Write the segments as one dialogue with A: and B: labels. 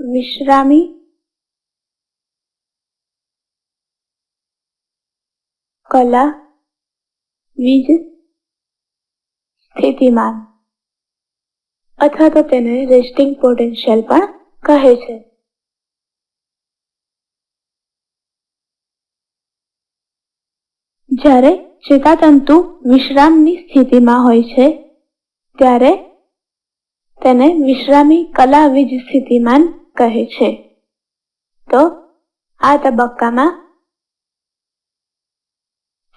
A: વિશ્રામી? કલા? વીજ? સ્થિતિમાન? અથવા તો તેને રેસ્ટિંગ પોટેન્શિયલ પણ કહે છે. જ્યારે ચેતાતંતુ વિશ્રામની સ્થિતિમાં હોય છે, ત્યારે તેને વિશ્રામી કલા વીજ સ્થિતિમાન કહે છે. તો આ તબક્કામાં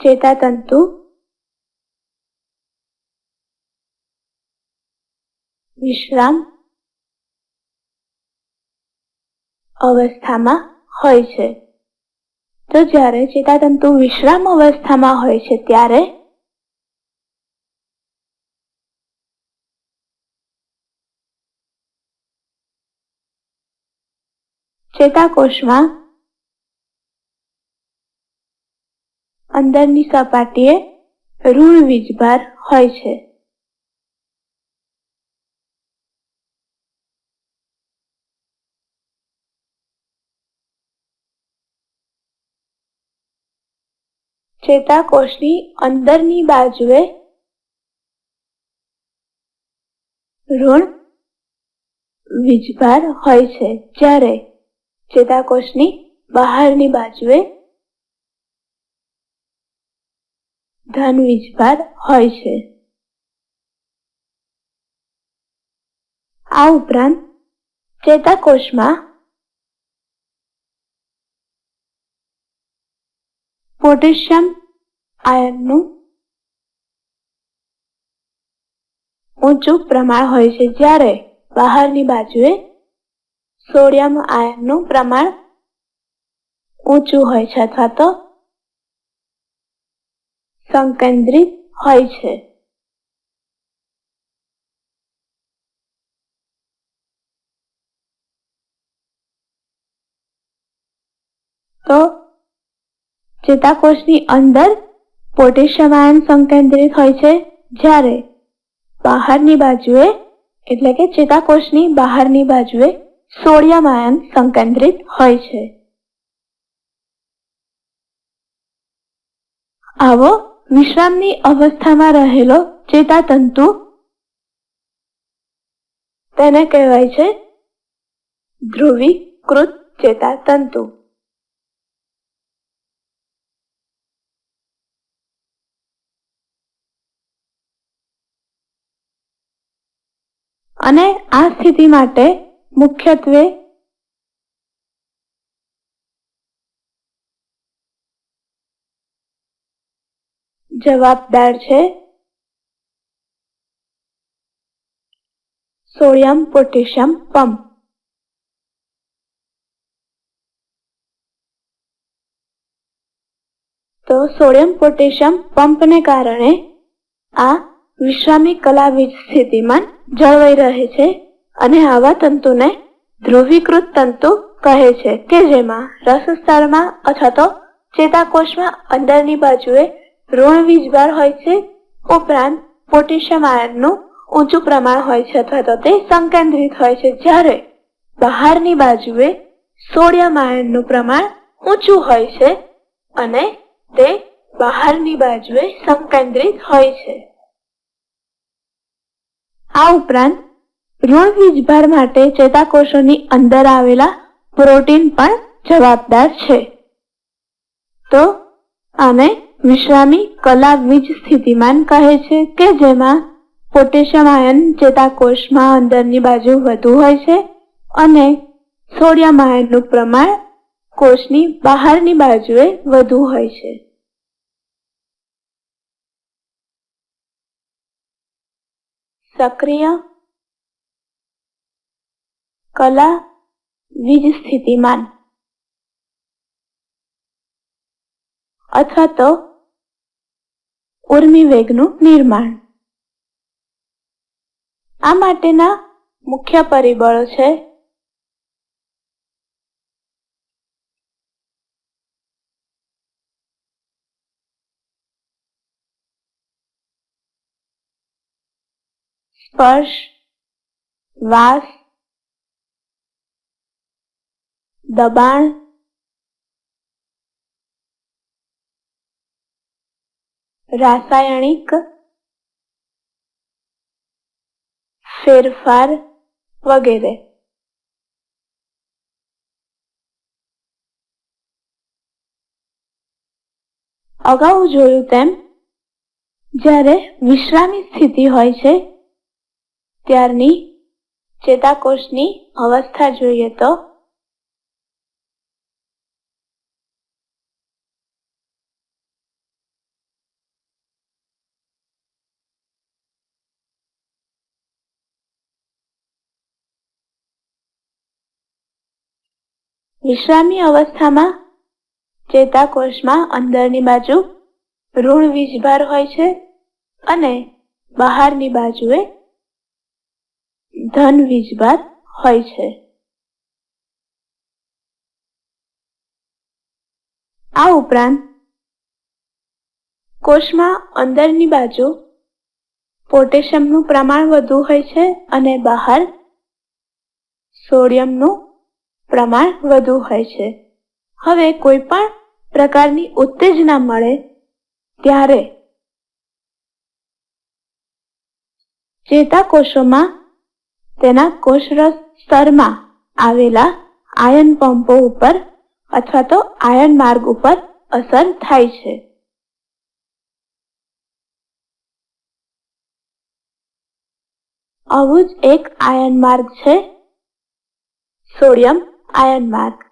A: ચેતાતંતુ વિશ્રામ અવસ્થામાં હોય છે. તો જ્યારે ચેતાતંતુ વિશ્રામ અવસ્થામાં હોય છે, ત્યારે ચેતાકોષમાં અંદરની સપાટીએ ઋણ વીજભાર હોય છે. ચેતાકોષની અંદરની બાજુએ ઋણ વીજભાર હોય છે. જ્યારે ચેતાકોષની બહારની બાજુએ ધન વીજભાર હોય છે આ ઉપરાંત ચેતાકોષમાં પોટેશિયમ આયનનું ઊંચું પ્રમાણ હોય છે જ્યારે બહારની બાજુએ સોડિયમ આયનનું પ્રમાણ ઊંચું હોય છે અથવા તો સંકેન્દ્રિત હોય છે. તો ચેતાકોષની અંદર પોટેશિયમ આયન સંકેન્દ્રિત હોય છે જ્યારે બહારની બાજુએ, એટલે કે ચેતાકોષની બહારની બાજુએ સોડિયમ આયન સંકેન્દ્રિત હોય છે. આવો વિશ્રામની અવસ્થામાં રહેલો ચેતાતંતુ તેને કહેવાય છે ધ્રુવીકૃત ચેતાતંતુ. અને આ સ્થિતિ માટે મુખ્યત્વે જવાબદાર છે સોડિયમ પોટેશિયમ પંપ. તો સોડિયમ પોટેશિયમ પંપને કારણે આ વિશ્રામી કલાવીજ સ્થિતિમાન જળવાઈ રહે છે. અને આવા તંતુને ધ્રુવીકૃત તંતુ કહે છે કે જેમાં રસસ્થળમાં અથવા તો ચેતાકોષમાં અંદરની બાજુએ ઋણ વીજભાર હોય છે, ઉપરાંત પોટેશિયમ આયનનું ઊંચું પ્રમાણ હોય છે અથવા તો તે સંકેન્દ્રિત હોય છે. જ્યારે બહારની બાજુએ સોડિયમ આયનનું પ્રમાણ ઊંચું હોય છે અને તે બહારની બાજુએ સંકેન્દ્રિત હોય છે. આ ઉપરાંત ઋણ વીજભાર માટે ચેતાકોષોની અંદર આવેલા પ્રોટીન પણ જવાબદાર છે. તો આને વિશ્રામી કલા વીજ સ્થિતિમાન કહે છે કે જેમાં પોટેશિયમ આયન ચેતાકોષમાં અંદરની બાજુ વધુ હોય છે અને સોડિયમ આયનનું પ્રમાણ કોષની બહારની બાજુએ વધુ હોય છે. સક્રિય કલા વીજ સ્થિતિમાન. અથવા તો ઉર્મી વેગનું નિર્માણ. આ માટેના મુખ્ય પરિબળો છે સ્પર્શ, વાસ દબાણ રાસાયણિક ફેરફાર વગેરે. અગાઉ જોયું તેમ, જ્યારે વિશ્રામી સ્થિતિ હોય છે, ત્યારની ચેતાકોષની અવસ્થા જોઈએ તો વિશ્રામી અવસ્થામાં ચેતાકોષમાં અંદરની બાજુ ઋણ વીજભાર હોય છે અને બહારની બાજુએ ધન વીજભાર હોય છે. આ ઉપરાંત કોષમાં અંદરની બાજુ પોટેશિયમનું પ્રમાણ વધુ હોય છે અને બહાર સોડિયમનું પ્રમાણ વધુ હોય છે. હવે કોઈ પણ પ્રકારની ઉત્તેજના મળે ત્યારે ચેતાકોષોમાં તેના કોષરસ સ્તરમાં આવેલા આયન પંપો ઉપર અથવા તો આયન માર્ગ ઉપર અસર થાય છે. આવું જ એક આયન માર્ગ છે સોડિયમ માર્ગ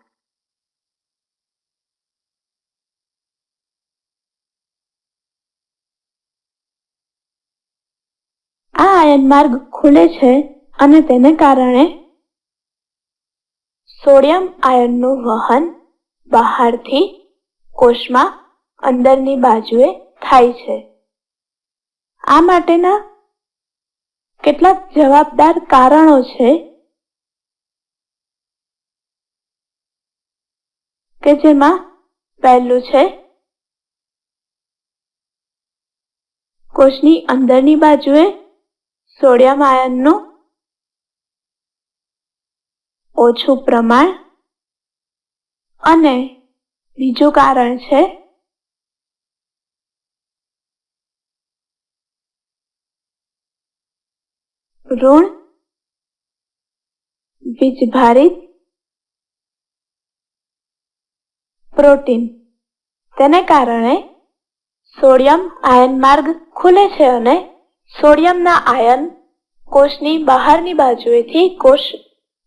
A: આ આયન માર્ગ ખુલે છે અને તેને કારણે સોડિયમ આયનનું વહન બહારથી કોષમાં અંદરની બાજુએ થાય છે. આ માટેના કેટલાક જવાબદાર કારણો છે કે જેમાં પહેલું છે, કોષની અંદરની બાજુએ સોડિયમ આયનનું ઓછું પ્રમાણ અને બીજું કારણ છે, ઋણ, વીજભારિત પ્રોટીન. તેને કારણે સોડિયમ આયન માર્ગ ખુલે છે અને સોડિયમના આયન કોષની બહારની બાજુએથી કોષ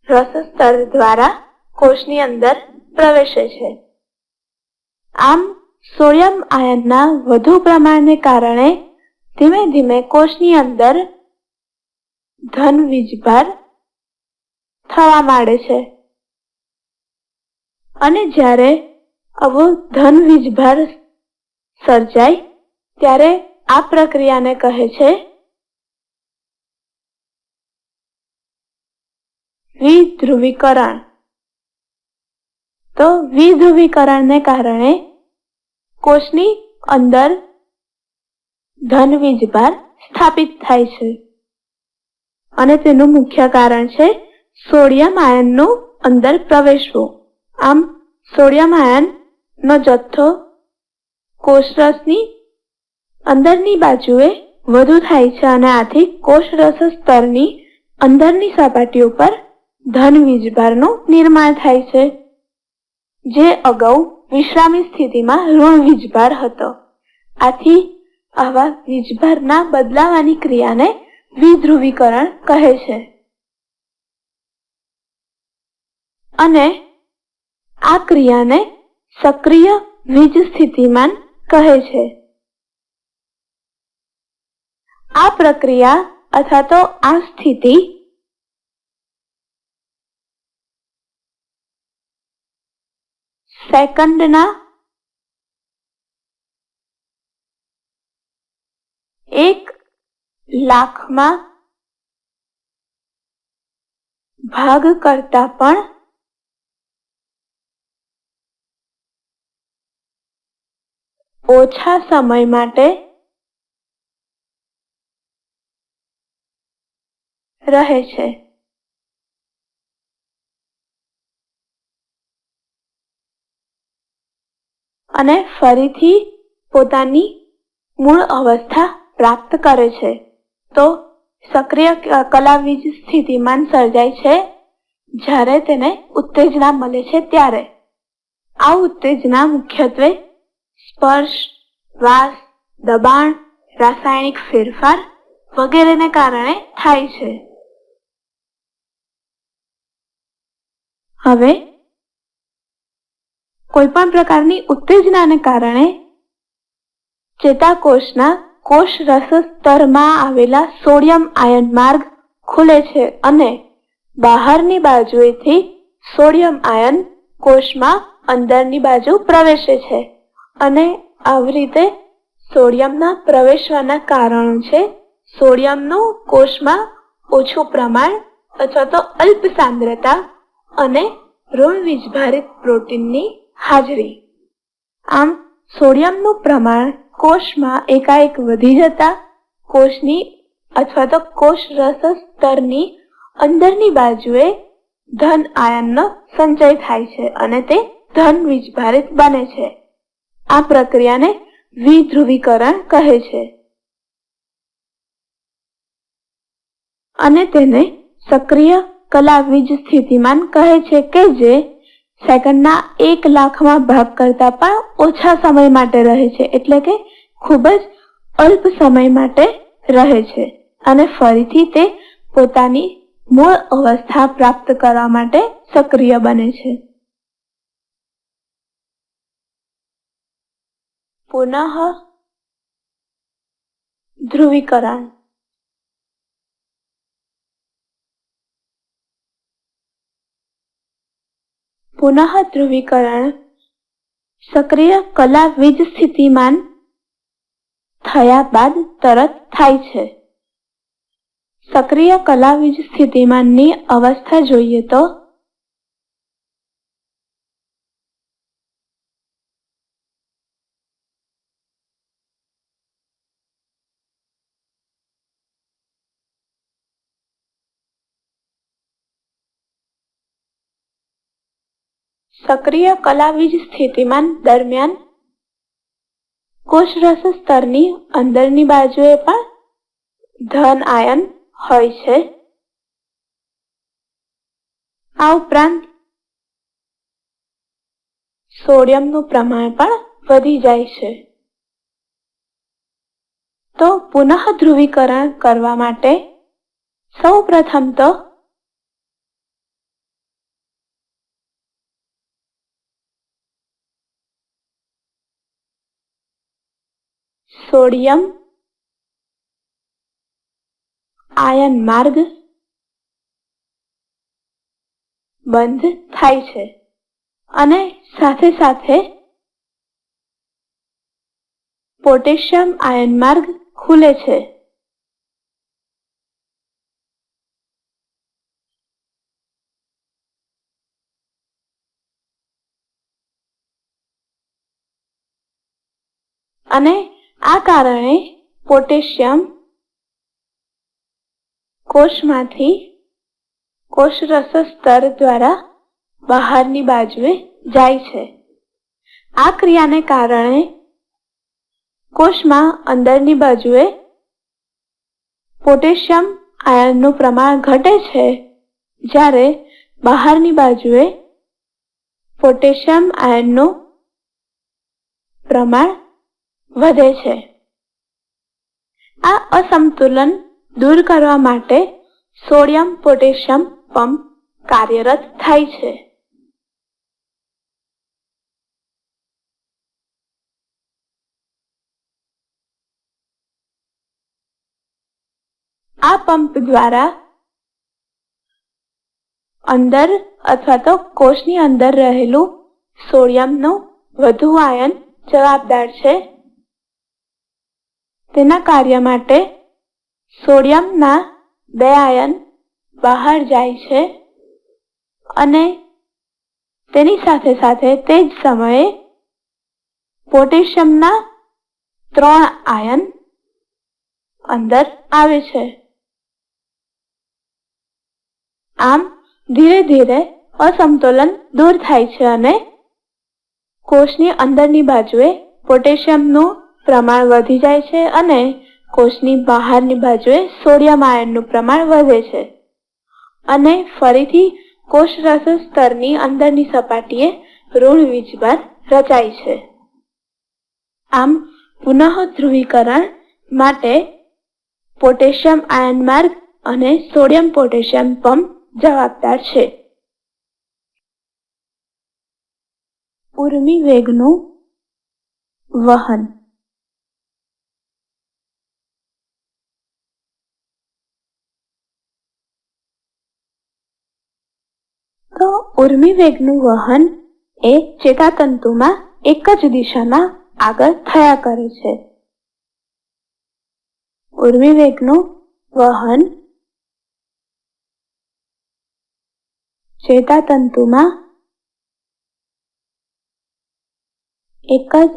A: રસ સ્તર દ્વારા કોષની અંદર પ્રવેશે છે. આમ, સોડિયમ આયનના વધુ પ્રમાણને કારણે ધીમે ધીમે કોષની અંદર ધન વીજભાર થવા માંડે છે. અને જ્યારે આવો ધન વીજભાર સર્જાય ત્યારે આ પ્રક્રિયાને કહે છે વિધ્રુવીકરણ. તો વિધ્રુવીકરણને કારણે કોષની અંદર ધન વીજભાર સ્થાપિત થાય છે. અને તેનું મુખ્ય કારણ છે સોડિયમ આયનનું અંદર પ્રવેશવું. આમ સોડિયમ આયન નો જથ્થો કોષરસની અંદરની બાજુએ વધુ થાય છે અને આથી કોષરસ સ્તરની અંદરની સપાટી ઉપર ધન વીજભારનું નિર્માણ થાય છે, જે અગાઉ વિશ્રામી સ્થિતિમાં ઋણ વીજભાર હતો. આથી આવા વીજભારના બદલાવાની ક્રિયાને વિધ્રુવીકરણ કહે છે. અને આ ક્રિયાને સક્રિય વીજ સ્થિતિમાન કહે છે. આ પ્રક્રિયા અથવા તો આ સ્થિતિ સેકન્ડના એક લાખમાં ભાગ કરતા પણ ઓછા સમય માટે રહે છે. અને ફરીથી પોતાની મૂળ અવસ્થા પ્રાપ્ત કરે છે. તો સક્રિય કલાવીજ સ્થિતિમાન સર્જાય છે જ્યારે તેને ઉત્તેજના મળે છે ત્યારે. આ ઉત્તેજના મુખ્યત્વે સ્પર્શ વાસ દબાણ, રાસાયણિક ફેરફાર વગેરેને કારણે થાય છે. હવે કોઈ પણ પ્રકારની ઉત્તેજનાને કારણે ચેતાકોષના કોષ રસ સ્તરમાં આવેલા સોડિયમ આયન માર્ગ ખુલે છે અને બહારની બાજુએથી સોડિયમ આયન કોષમાં અંદરની બાજુ પ્રવેશે છે. અને આવી રીતે સોડિયમના પ્રવેશવાના કારણો છે. સોડિયમનું કોષમાં ઓછું પ્રમાણ અથવા તો અલ્પ સાંદ્રતા અને ઋણ વીજભારિત પ્રોટીનની હાજરી. આમ, સોડિયમનું પ્રમાણ કોષમાં એકાએક વધી જતા કોષની અથવા તો કોષ રસ સ્તરની અંદરની બાજુએ ધન આયનનો સંચય થાય છે અને તે ધન વીજભારિત બને છે. આ પ્રક્રિયાને વિધ્રુવીકરણ કહે છે. અને તેને સક્રિય કલા વીજ સ્થિતિમાન કહે છે કે જે સેકન્ડના એક લાખમાં ભાગ કરતા પણ ઓછા સમય માટે રહે છે, એટલે કે ખૂબ જ અલ્પ સમય માટે રહે છે અને ફરીથી તે પોતાની મૂળ અવસ્થા પ્રાપ્ત કરવા માટે સક્રિય બને છે. પુનઃ ધ્રુવીકરણ. પુનઃ ધ્રુવીકરણ સક્રિય કલા વીજ સ્થિતિમાન થયા બાદ તરત થાય છે. સક્રિય કલા વીજ સ્થિતિમાનની અવસ્થા જોઈએ તો સક્રિય કલાવીજ સ્થિતિમાન દરમિયાન કોષરસ સ્તરની અંદરની બાજુએ પણ ધન આયન હોય છે. આ ઉપરાંત સોડિયમનું પ્રમાણ પણ વધી જાય છે. તો પુનઃ ધ્રુવીકરણ કરવા માટે સૌ પ્રથમ તો સોડિયમ, આયન માર્ગ બંધ થાય છે. અને સાથે સાથે પોટેશિયમ આયન માર્ગ ખુલે છે. અને આ કારણે પોટેશિયમ કોષમાંથી કોષરસ સ્તર દ્વારા બહારની બાજુએ જાય છે. આ ક્રિયાને કારણે કોષમાં અંદરની બાજુએ પોટેશિયમ આયનનું પ્રમાણ ઘટે છે, જ્યારે બહારની બાજુએ પોટેશિયમ આયનનું પ્રમાણ વધે છે. આ અસંતુલન દૂર કરવા માટે સોડિયમ પોટેશિયમ પંપ કાર્યરત થાય છે. આ પંપ દ્વારા અંદર અથવા તો કોષની અંદર રહેલું સોડિયમનું વધુ આયન જવાબદાર છે. તેના કાર્ય માટે સોડિયમના બે આયન બહાર જાય છે અને તેની સાથે સાથે તે જ સમયે પોટેશિયમના ત્રણ આયન અંદર આવે છે. આમ ધીરે ધીરે અસમતોલન દૂર થાય છે અને કોષની અંદરની બાજુએ પોટેશિયમનું પ્રમાણ વધી જાય છે અને કોષની બહારની બાજુએ સોડિયમ આયનનું પ્રમાણ વધે છે. અને ફરીથી કોષરસ સ્તરની અંદરની સપાટીએ ઋણ વીજભાર રચાય છે. આમ પુનઃ ધ્રુવીકરણ માટે પોટેશિયમ આયન માર્ગ અને સોડિયમ પોટેશિયમ પંપ જવાબદાર છે. ઉર્મી વેગનું વહન તો ઉર્મી વેગનું વહન એ ચેતાતંતુમાં એક જ દિશામાં આગળ થયા કરે છે. ઉર્મી વેગનું વહન ચેતાતંતુમાં એક જ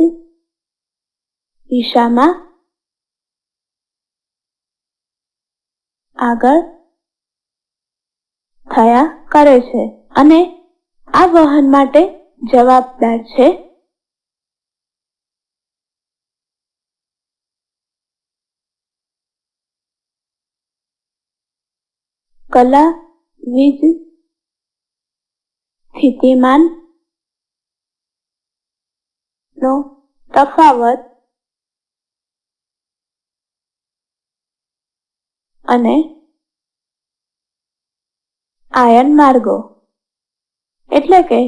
A: દિશામાં આગળ થયા કરે છે. અને આ વહન માટે જવાબદાર છે કલા વીજ સ્થિતિમાન નો તફાવત અને આયન માર્ગો. એટલે કે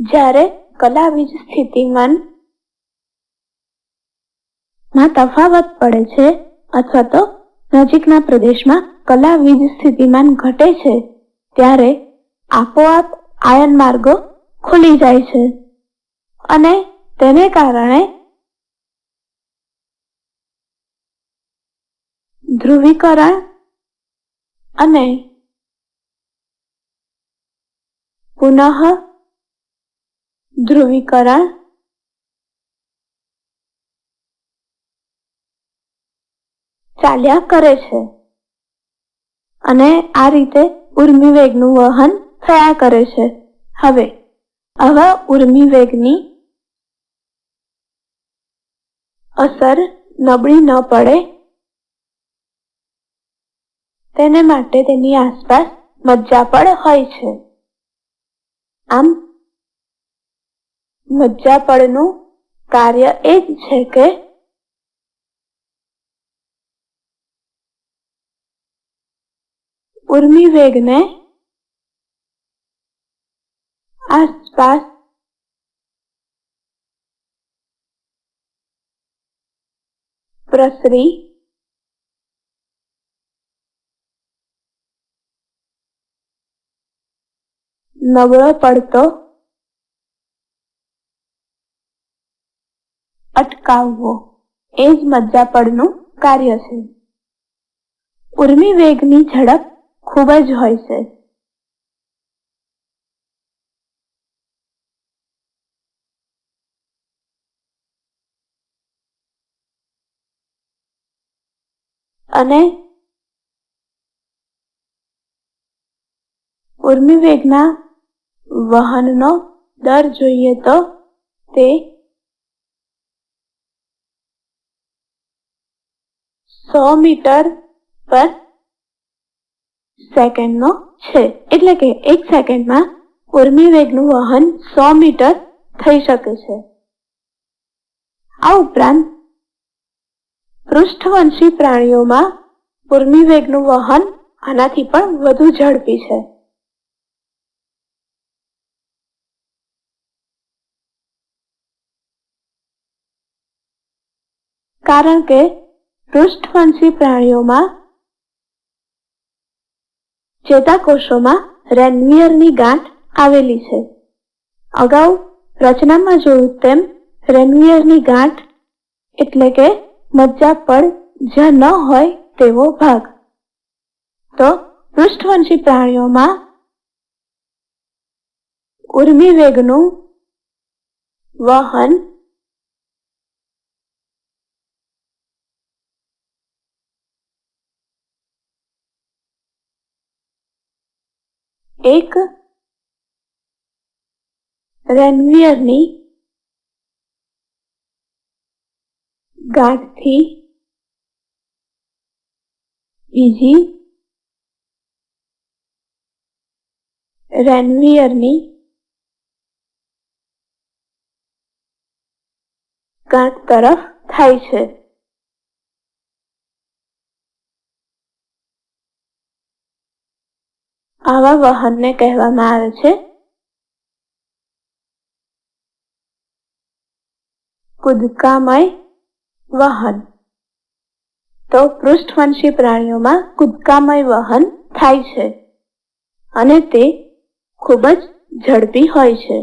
A: જ્યારે કલા વીજ સ્થિતિમાનમાં તફાવત પડે છે અથવા તો નજીકના પ્રદેશમાં કલાવીજ સ્થિતિમાન ઘટે છે, ત્યારે આપોઆપ આયન માર્ગો ખુલી જાય છે. અને તેને કારણે ધ્રુવીકરણ અને પુનઃ ધ્રુવીકરણ. ચાલ્યા કરે છે. અને આ રીતે ઉર્મિવેગનું વહન થયા કરે છે. હવે, આવા ઉર્મિવેગની અસર નબળી ન પડે. તેને માટે તેની આસપાસ મજ્જા પણ હોય છે. આમ મજ્જાપળનું કાર્ય એ જ છે કે ઉર્મી વેગને આસપાસ પ્રસરી નબળો પડતો અટકાવવો. એ જ મજ્જાપડનું કાર્ય છે. ઉર્મી વેગની ઝડપ ખૂબ જ હોય છે. અને ઉર્મી વેગના વહનનો દર જોઈએ તો તે સો મીટર પર સેકન્ડનો છે. એટલે કે એક સેકન્ડમાં ઉર્મી વેગનું વહન સો મીટર થઈ શકે છે. આ ઉપરાંત પૃષ્ઠવંશી પ્રાણીઓમાં ઉર્મી વેગનું વહન આનાથી પણ વધુ ઝડપી છે. કારણ કે પૃષ્ઠવંશી પ્રાણીઓમાં ચેતાકોષોમાં રેનવિયરની ગાંઠ આવેલી છે. અગાઉ રચનામાં જોયું તેમ રેનવિયરની ગાંઠ એટલે કે મજ્જાપડ જ્યાં ન હોય તેવો ભાગ. તો પૃષ્ઠવંશી પ્રાણીઓમાં ઉર્મિ વેગનું વહન એક રેનવિયરની ગાઢથી બીજી રેનવિયરની ગાંઠ તરફ થાય છે. વહનને કહેવામાં આવે છે. કુદકામય વહન. તો પૃષ્ઠવંશી પ્રાણીઓમાં કુદકામય વહન થાય છે અને તે ખૂબ જ ઝડપી હોય છે.